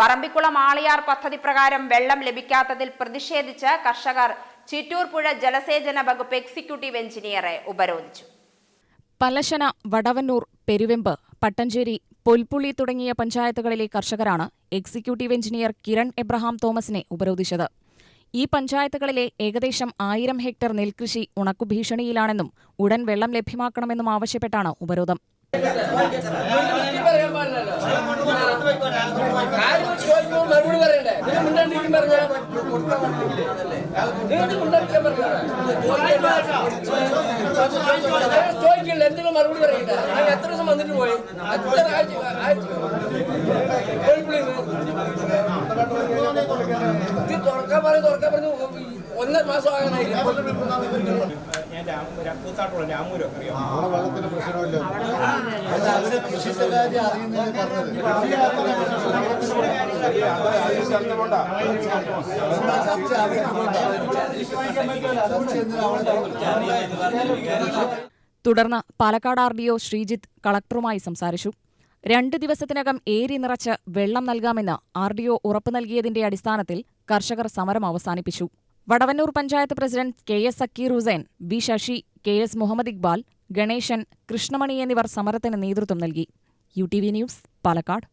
പറമ്പിക്കുളം ആളിയാർ പദ്ധതി പ്രകാരം വെള്ളം ലഭിക്കാത്തതിൽ പ്രതിഷേധിച്ച് കർഷകർ ചിറ്റൂർ പുഴ ജലസേചന വകുപ്പ് എക്സിക്യൂട്ടീവ് എഞ്ചിനീയറെ ഉപരോധിച്ചു. പലശന വടവന്നൂർ പെരുവെമ്പ് പട്ടഞ്ചേരി പൊൽപ്പുള്ളി തുടങ്ങിയ പഞ്ചായത്തുകളിലെ കർഷകരാണ് എക്സിക്യൂട്ടീവ് എഞ്ചിനീയർ കിരൺ എബ്രഹാം തോമസിനെ ഉപരോധിച്ചത്. ഈ പഞ്ചായത്തുകളിലെ ഏകദേശം ആയിരം ഹെക്ടർ നെൽകൃഷി ഉണക്കുഭീഷണിയിലാണെന്നും ഉടൻ വെള്ളം ലഭ്യമാക്കണമെന്നും ആവശ്യപ്പെട്ടാണ് ഉപരോധം. ചോദിക്കില്ല എന്തെങ്കിലും മറുപടി പറയണ്ട ഞാൻ എത്ര ദിവസം വന്നിട്ട് പോയി? അത്ര ആഴ്ച ആഴ്ച? ഇത് തുറക്കാൻ പറഞ്ഞു തുറക്കാൻ പറഞ്ഞു. ഒന്നര മാസം ആകാനായില്ല? അറിയുന്നില്ല പറഞ്ഞത്. തുടർന്ന് Palakkad R D O Sreejith കളക്ടറുമായി സംസാരിച്ചു. രണ്ട് ദിവസത്തിനകം ഏരി നിറച്ച് വെള്ളം നൽകാമെന്ന് ആർ ഡി ഒ ഉറപ്പു നൽകിയതിന്റെ അടിസ്ഥാനത്തിൽ കർഷകർ സമരം അവസാനിപ്പിച്ചു. Vadavannur panchayat president K S Zakir Hussain B Sasi K S Muhammad Iqbal Ganesan Krishnamani എന്നിവർ സമരത്തിന് നേതൃത്വം നൽകി. U T V news Palakkad.